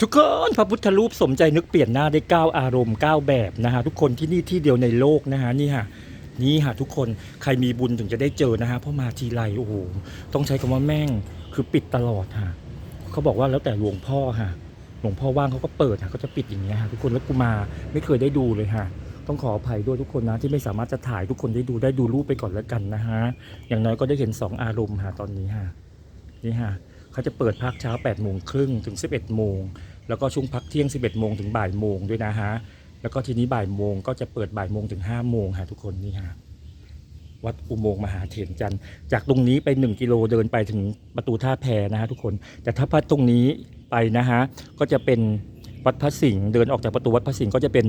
ทุกคนพระพุทธรูปสมใจนึกเปลี่ยนหน้าได้เก้าอารมณ์เก้าแบบนะฮะทุกคนที่นี่ที่เดียวในโลกนะฮะนี่ฮะนี่ฮะทุกคนใครมีบุญถึงจะได้เจอนะฮะเพราะมาทีไรโอ้โหต้องใช้คำว่าแม่งคือปิดตลอดฮะเขาบอกว่าแล้วแต่หลวงพ่อฮะหลวงพ่อว่างเขาก็เปิดฮะเขาจะปิดอย่างเงี้ยฮะทุกคนแล้วกูมาไม่เคยได้ดูเลยฮะต้องขออภัยด้วยทุกคนนะที่ไม่สามารถจะถ่ายทุกคนได้ดูได้ดูรูปไปก่อนแล้วกันนะฮะอย่างน้อยก็ได้เห็นสองอารมณ์ฮะตอนนี้ฮะนี่ฮะ เขาจะเปิดภาคเช้า8โมงครึ่งถึง 11โมงแล้วก็ช่วงพักเที่ยง 11โมงถึงบ่ายโมงด้วยนะฮะแล้วก็ทีนี้บ่ายโมงก็จะเปิดบ่ายโมงถึง5โมงฮะทุกคนนี่ฮะวัดอุโมงค์มหาเถรจันทร์จากตรงนี้ไป 1 กิโลเดินไปถึงประตูท่าแพนะฮะทุกคน แต่ถ้าพัดตรงนี้ไปนะฮะก็จะเป็นวัดพระสิงห์เดินออกจากประตูวัดพระสิงห์ก็จะเป็น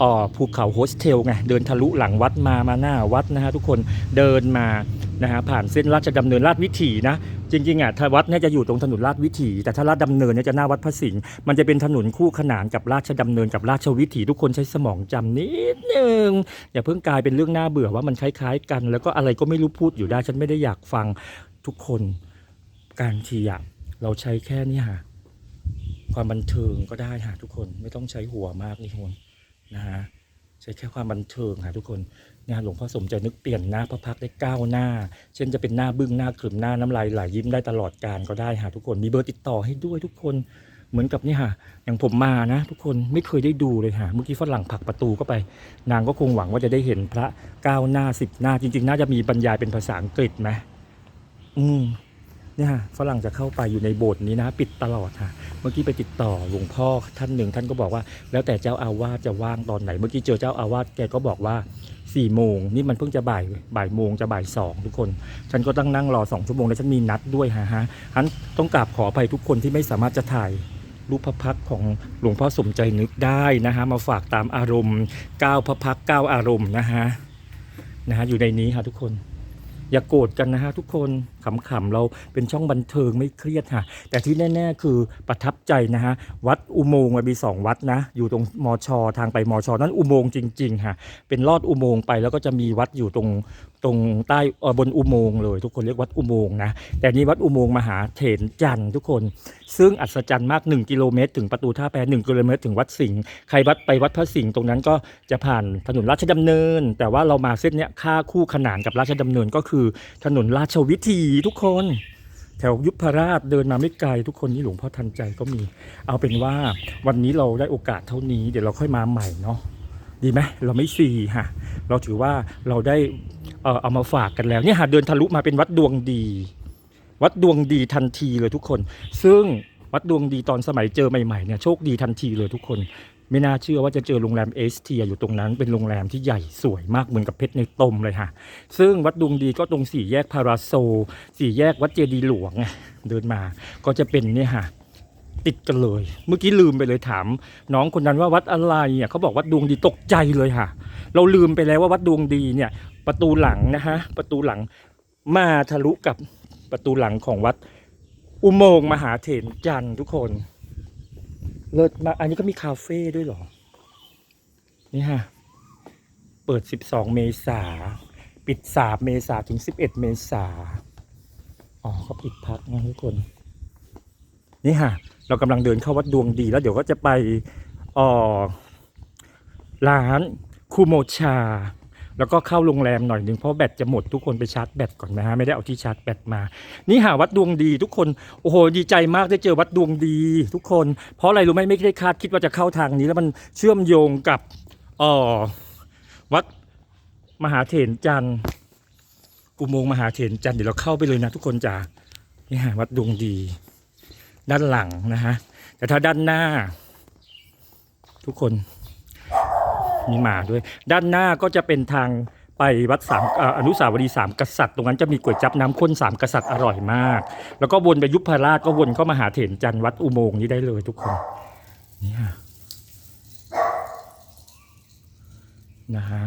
อ่อภูเขาโฮสเทลไงเดินทะลุหลังวัดมามาหน้าวัดนะฮะทุกคนเดินมา นะฮะผ่านเส้นราชดำเนินลาดวิถีนะจริงๆอะถ้าวัดเนี่ยจะอยู่ตรงถนนลาดวิถี แต่ถ้าลาดดำเนินเนี่ยจะหน้าวัดพระสิงห์มันจะเป็นถนนคู่ขนานกับราชดำเนินกับราชวิถีทุกคนใช้สมองจำนิดนึงอย่าเพิ่งกลายเป็นเรื่องน่าเบื่อว่ามันคล้ายๆ กัน แล้วก็อะไรก็ไม่รู้พูดอยู่ได้ฉันไม่ได้อยากฟังทุกคนการทีอะเราใช้แค่นี้ค่ะความบันเทิงก็ได้ค่ะทุกคนไม่ต้องใช้หัวมากนี่ทุกคนนะฮะ ใช้แค่ความบันเทิงค่ะทุกคนเนี่ยหลวงพ่อสมใจนึกเปลี่ยนหน้าพระพักได้ก้าวหน้า เช่นจะเป็นหน้าบึ้งหน้าขรึมหน้าน้ำลายไหลยิ้มได้ตลอดการก็ได้ค่ะทุกคนมีเบอร์ติดต่อให้ด้วยทุกคนเหมือนกับนี่ค่ะ อย่างผมมานะ ทุกคนไม่เคยได้ดูเลยค่ะเมื่อกี้ฝรั่งผลักประตูเข้าไป นางก็คงหวังว่าจะได้เห็นพระก้าวหน้าสิบหน้าจริง ๆ น่าจะมีบรรยายเป็นภาษาอังกฤษไหมอืม เนี่ยค่ะฝรั่งจะเข้าไปอยู่ในโบสถ์นี้นะ ปิดตลอดค่ะเมื่อกี้ไปติดต่อหลวงพ่อท่านหนึ่งท่านก็บอกว่า แล้วแต่เจ้าอาวาสจะว่างตอนไหน เมื่อกี้เจอเจ้าอาวาสแกก็บอกว่าสี่โมงนี่มันเพิ่งจะบ่ายบ่ายโมงจะบ่ายสองทุกคน ฉันก็ต้องนั่งรอสองชั่วโมงแล้วฉันมีนัดด้วยฮะฮะฉันต้องกราบขออภัยทุกคนที่ไม่สามารถจะถ่ายรูปพระพักของหลวงพ่อสมใจนึกได้นะฮะมาฝากตามอารมณ์ก้าพระพักก้าอารมณ์นะฮะนะฮะอยู่ในนี้ค่ะทุกคน อย่ากโกรธกันนะฮะทุกคนขำๆเราเป็นช่องบันเทิงไม่เครียดค่ะ แต่ที่แน่ๆคือประทับใจนะฮะวัดอุโมงค์มีสองวัดนะ อยู่ตรงมอชอทางไปมอชอนั่นอุโมงค์จริง ๆ ค่ะ เป็นลอดอุโมงค์ไปแล้วก็จะมีวัดอยู่ตรงตรงใต้เออบนอุโมงค์เลย ทุกคนเรียกวัดอุโมงค์นะแต่นี่วัดอุโมงค์มหาเถรจันทร์ทุกคน ซึ่งอัศจรรย์มาก 1 กิโลเมตร ถึงประตูท่าแพ1กิโลเมตร ถึงวัดสิงห์ใครวัดไปวัดพระสิงห์ตรงนั้นก็จะผ่านถนนราชดำเนิน แต่ว่าเรามาเส้นเนี้ยค่าคู่ขนานกับราชดำเนินก็คือถนนราชวิถีทุกคน แถวยุพราชเดินมาไม่ไกลทุกคนนี่หลวงพ่อทันใจก็มี เอาเป็นว่าวันนี้เราได้โอกาสเท่านี้เดี๋ยวเราค่อยมาใหม่เนาะดีไหมเราไม่ฟรีฮะเราถือว่าเราได้เอ่อเอามาฝากกันแล้วเนี่ยหาเดินทะลุมาเป็นวัดดวงดี วัดดวงดีทันทีเลยทุกคน ซึ่งวัดดวงดีตอนสมัยเจอใหม่ๆเนี่ยโชคดีทันทีเลยทุกคน ไม่น่าเชื่อว่าจะเจอโรงแรมเอสเทียอยู่ตรงนั้นเป็นโรงแรมที่ใหญ่สวยมากเหมือนกับเพชรในตมเลยค่ะ ซึ่งวัดดวงดีก็ตรงสี่แยกพาราโซสี่แยกวัดเจดีหลวงเดินมาก็จะเป็นเนี่ยค่ะติดกันเลย เมื่อกี้ลืมไปเลยถาม น้องคนนั้นว่าวัดอะไรอะเขาบอกวัดดวงดีตกใจเลยค่ะ เราลืมไปแล้วว่าวัดดวงดีเนี่ย ประตูหลังนะฮะประตูหลังมาทะลุกับประตูหลังของวัดอุโมงค์มหาเถรจันทร์ทุกคน เลิศมาก อันนี้ก็มีคาเฟ่ด้วยหรอ นี่ฮะ เปิด 12 เมษา ปิด 3 เมษาถึง 11 เมษา อ๋อเขาปิดพักนะทุกคน นี่ฮะ เรากำลังเดินเข้าวัดดวงดี แล้วเดี๋ยวก็จะไปอ่อร้านคูโมชา แล้วก็เข้าโรงแรมหน่อยหนึ่งเพราะแบตจะหมดทุกคนไปชาร์จแบตก่อนนะฮะไม่ได้เอาที่ชาร์จแบตมา นี่หาวัดดวงดีทุกคนโอ้โหดีใจมากได้เจอวัดดวงดี ทุกคน เพราะอะไรรู้ไหมไม่ได้คาดคิดว่าจะเข้าทางนี้ แล้วมันเชื่อมโยงกับอ่อวัดมหาเถรจันทร์อุโมงค์มหาเถรจันทร์เดี๋ยวเราเข้าไปเลยนะทุกคนจ้านี่ฮะวัดดวงดี ด้านหลังนะฮะแต่ถ้าด้านหน้า ทุกคน มีหมาด้วย ด้านหน้าก็จะเป็นทางไปวัดสามอนุสาวรีย์สามกษัตริย์ ตรงนั้นจะมีก๋วยจับน้ำข้นสามกษัตริย์อร่อยมาก แล้วก็วนไปยุพราชก็วนเข้ามาหาเถรจันทร์วัดอุโมงค์นี้ได้เลยทุกคนเนี่ยนะฮะ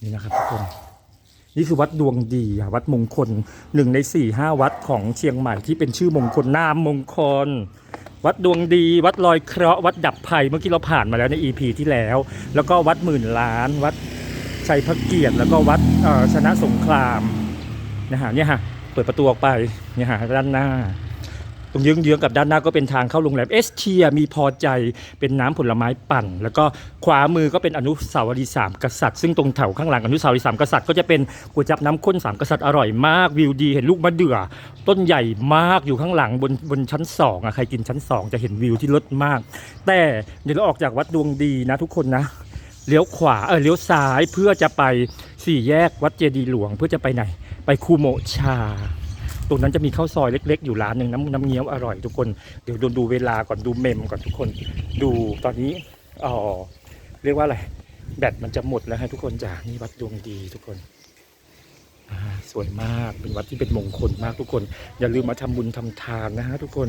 นี่นะครับทุกคนนี่คือวัดดวงดีวัดมงคลหนึ่งในสี่ห้าวัดของเชียงใหม่ที่เป็นชื่อมงคลนามมงคล วัดดวงดีวัดลอยเคราะห์วัดดับภัยเมื่อกี้เราผ่านมาแล้วใน EP ที่แล้ว แล้วก็วัดหมื่นล้าน วัดชัยพระเกียรติ แล้วก็วัดชนะสงครามนะฮะเนี่ยฮะเปิดประตูออกไปเนี่ยฮะด้านหน้า ตรงเยื้องๆกับด้านหน้าก็เป็นทางเข้าโรงแรมเอสเทียมีพอใจเป็นน้ำผลไม้ปั่น แล้วก็ขวามือก็เป็นอนุสาวรีย์สามกษัตริย์ ซึ่งตรงแถวข้างหลังอนุสาวรีย์สามกษัตริย์ก็จะเป็นก๋วยจับน้ำข้นสามกษัตริย์อร่อยมากวิวดี เห็นลูกมะเดื่อ ต้นใหญ่มากอยู่ข้างหลังบนบนชั้นสองอะใครกินชั้นสองจะเห็นวิวที่เลิศมาก แต่เดี๋ยวเราออกจากวัดดวงดีนะทุกคนนะเลี้ยวขวาเออเลี้ยวซ้ายเพื่อจะไปสี่แยกวัดเจดีย์หลวงเพื่อจะไปไหน ไปคูโมชา ตรงนั้นจะมีข้าวซอยเล็ก ๆ อยู่ร้านหนึ่งน้ำน้ำเงี้ยวอร่อยทุกคน เดี๋ยวดูดูเวลาก่อนดูเมมก่อนทุกคน ดูตอนนี้อ๋อเรียกว่าอะไร แบตมันจะหมดแล้วฮะทุกคนจ้านี่วัดดวงดีทุกคนสวยมากเป็นวัดที่เป็นมงคลมากทุกคน อย่าลืมมาทำบุญทำทานนะฮะทุกคน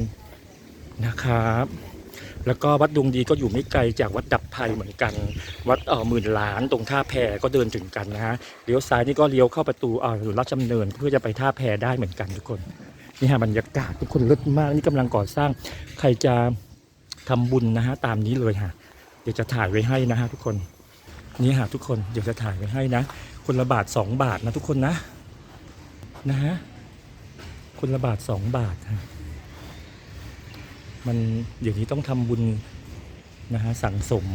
นะครับ แล้วก็วัดดวงดีก็อยู่ไม่ไกลจากวัดดับภัยเหมือนกัน วัดเออหมื่นล้านตรงท่าแพก็เดินถึงกันนะฮะเลี้ยวซ้ายนี่ก็เลี้ยวเข้าประตูเออราชดำเนินเพื่อจะไปท่าแพได้เหมือนกันทุกคนนี่ฮะบรรยากาศทุกคนเลิศมากนี่กำลังก่อสร้างใครจะทำบุญนะฮะตามนี้เลยฮะเดี๋ยวจะถ่ายไว้ให้นะฮะทุกคนนี่ฮะทุกคนเดี๋ยวจะถ่ายไว้ให้นะ คนละบาทสองบาทนะทุกคนนะนะฮะคนละบาทสองบาทฮะ มันเดี๋ยวนี้ต้องทำบุญนะฮะสั่งสม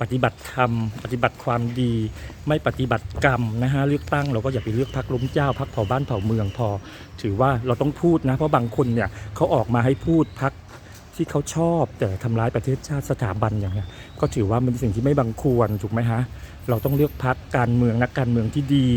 ปฏิบัติธรรม ปฏิบัติความดี ไม่ปฏิบัติกรรมนะฮะเลือกตั้งเราก็อย่าไปเลือกพักล้มเจ้าพักเผาบ้านเผาเมืองพอ ถือว่าเราต้องพูดนะ เพราะบางคนเนี่ยเขาออกมาให้พูดพักที่เขาชอบแต่ทำร้ายประเทศชาติสถาบันอย่างเงี้ยก็ถือว่ามันเป็นสิ่งที่ไม่บังควรถูกไหมฮะเราต้องเลือกพักการเมืองนักการเมืองที่ดี